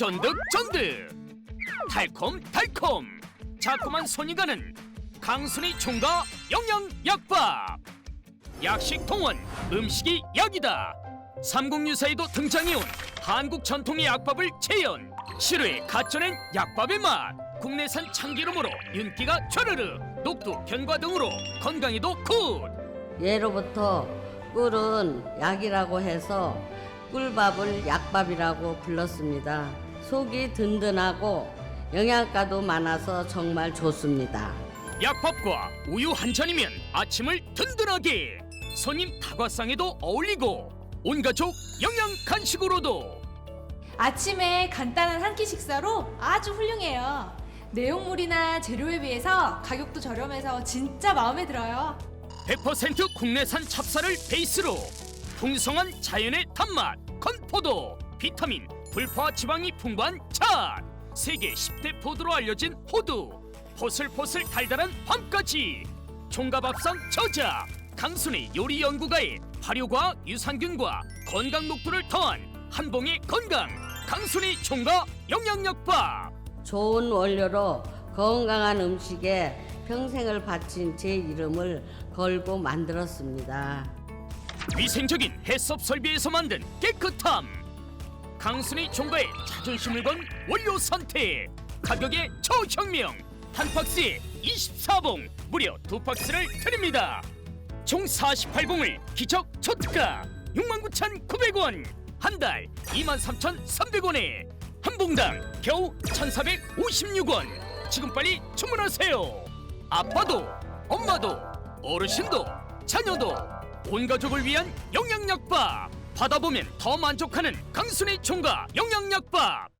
쫀득쫀득 달콤달콤. 자꾸만 손이 가는 강순이 총각 영양약밥. 약식 동원 음식이 약이다. 삼국유사에도 등장해온 한국 전통의 약밥을 재현. 시루에 갓져낸 약밥의 맛. 국내산 참기름으로 윤기가 촤르르. 녹두 견과 등으로 건강에도 굿. 예로부터 꿀은 약이라고 해서 꿀밥을 약밥이라고 불렀습니다. 속이 든든하고 영양가도 많아서 정말 좋습니다. 약밥과 우유 한 잔이면 아침을 든든하게 손님 다과상에도 어울리고 온 가족 영양 간식으로도 아침에 간단한 한 끼 식사로 아주 훌륭해요. 내용물이나 재료에 비해서 가격도 저렴해서 진짜 마음에 들어요. 100% 국내산 찹쌀을 베이스로 풍성한 자연의 단맛 건포도 비타민 불포화 지방이 풍부한 잣 세계 10대 포도로 알려진 호두. 포슬포슬 달달한 밤까지. 총가밥상 저자. 강순의 요리 연구가의 발효과 유산균과 건강 녹두를 더한 한봉의 건강. 강순의 총각 영양약밥. 좋은 원료로 건강한 음식에 평생을 바친 제 이름을 걸고 만들었습니다. 위생적인 해썹 설비에서 만든 깨끗함 강순이 총가의 자존심을 건 원료 선택. 가격의 초혁명. 한 박스에 24봉. 무려 두 박스를 드립니다. 총 48봉을 기적 초가 69,900원. 한 달 23,300원에. 한 봉당 겨우 1,456원. 지금 빨리 주문하세요. 아빠도 엄마도 어르신도 자녀도 온 가족을 위한 영양약밥 받아보면 더 만족하는 강순의 총각 영양약밥